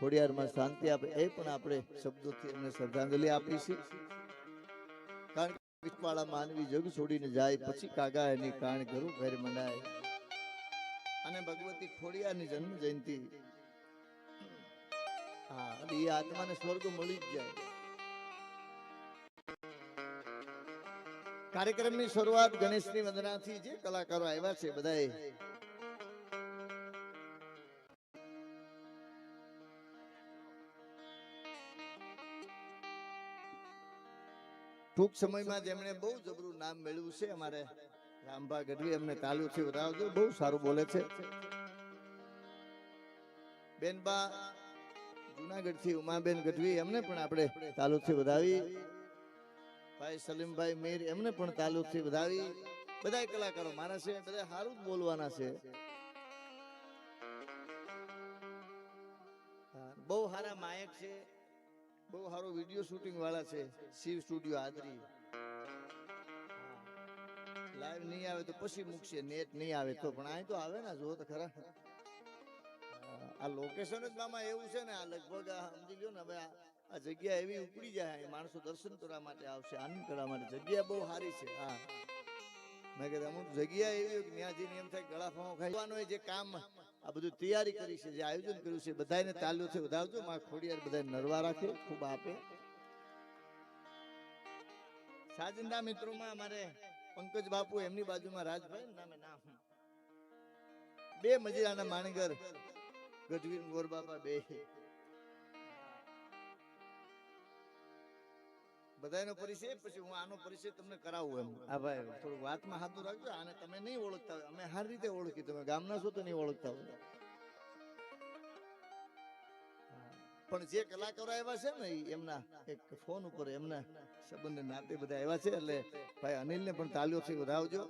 ખોડિયારમાં શાંતિ આપે, એ પણ આપણે શબ્દોથી એમને શ્રદ્ધાંજલિ આપીશું કારણ કે વિઠવાળા માનવી જગ છોડીને જાય, પછી કાગા એની કાણ કરું ઘેર મનાય. અને ભગવતી ખોડિયારની જન્મ જયંતિ. હા એ આત્માને સ્વર્ગ મળી જ જાય. કાર્યક્રમની શરૂઆત ગણેશની વંદનાથી જે કલાકારો આવ્યા છે બધાએ. ટૂંક સમયમાં જેમણે બહુ જબરું નામ મેળવ્યું છે અમારે રામભા ગઢવી, એમને તાલુથી વધાવજો બહુ સારું બોલે છે. બેનબા જુનાગઢથી ઉમાબેન ગઢવી, એમને પણ આપણે તાલુથી વધાવી. ભાઈ સલીમભાઈ મીર, એમને પણ તાલુથી વધાવી. બધા કલાકારો મારા છે બધા સારું જ બોલવાના છે. બહુ સારા માયક છે. બહુ સારું વીડિયો શૂટિંગ વાળા છે, શિવ સ્ટુડિયો આદરી. લાઈવ નહીં આવે તો પછી મૂકશે નેટ નહીં આવે તો. પણ અહીં તો આવે ને જો તો ખરા. આ લોકેશન જ મામા એવું છે ને, આ લગભગ આ સમજી લ્યો ને, હવે આ જગ્યા એવી ઉપડી જાય માણસો દર્શન કરવા માટે આવશે, આનંદ કરવા માટે. જગ્યા બહુ સારી છે, હા. મેં કીધું, અમુક જગ્યા એવી કે ત્યાં જઈને એમ થાય ગળા ફાંવો ખાવાનું જે કામ આ બધું તૈયારી કરી છે, જે આયોજન કર્યું છે બધાને તાલ્યો છે વધાવજો માં ખોડિયાર બધાને નરવા રાખે, ખૂબ આપે. સાજિંદા મિત્રોમાં અમારે પંકજ બાપુ, એમની બાજુમાં રાજભાઈ નામે નામ. બે મજીરાના માણગર ગઢવીર ગોરબાપા, બે. બધાનો પરિચય પછી હું આનો પરિચય તમને કરાવું એમ. આ ભાઈ થોડું વાતમાં હાથું રાખજો આને તમે નહીં ઓળખતા અમે સારી રીતે ઓળખી તમે ગામના છો તો નહીં ઓળખતા હોય. પણ જે કલાકારો આવ્યા છે ને એમના એક ફોન ઉપર એમના સંબંધ નાતે બધા આવ્યા છે એટલે ભાઈ અનિલને પણ તાલીઓથી વધાવજો.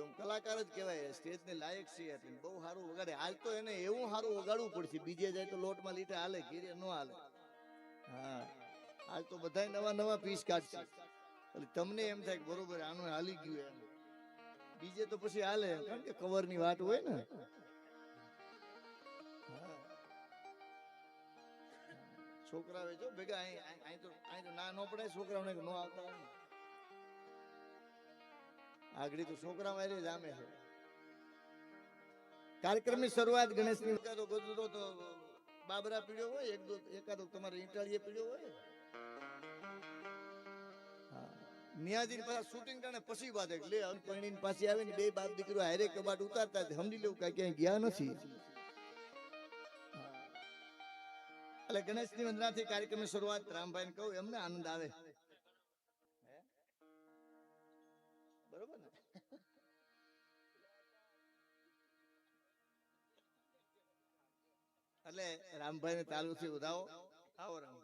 એમ કલાકાર જ કહેવાય સ્ટેજ ને લાયક છે એટલે બહુ સારું વગાડે. હાલ તો એને એવું સારું વગાડવું પડશે બીજે જાય તો લોટમાં લીટે હાલે ઘીરે ન હાલે. હા. હાલ તો બધા નવા નવા પીસ કાઢશે. એટલે તમને એમ થાય બરોબર, આનું હાલી ગયું એમ. બીજે તો પછી હાલે, કારણ કે કવરની વાત હોય ને. છોકરા જો ભેગા અહીં તો અહીં તો ના, ન પડે છોકરાઓને ન આવતા આગળ તો છોકરા મારે જામે છે કાર્યક્રમની શરૂઆત ગણેશની. ની ગોદડો તો બાબરા પીડ્યો હોય, એક એકાદો તમારે ઈટાળીએ પીડ્યો હોય. નિયાજી પાછા શૂટિંગ ટાણે પછી બાદ એક લે પરણીને પાછી આવીને બે બાપ દીકરો હારે કબાટ ઉતારતા સમજી લેવું કાંઈ ક્યાંય ગયા નથી. એટલે ગણેશની વંદનાથી કાર્યક્રમની શરૂઆત રામભાઈને કહું, એમને આનંદ આવે. બરોબર ને? એટલે રામભાઈ ને તાલુથી વધાવો. આવો રામ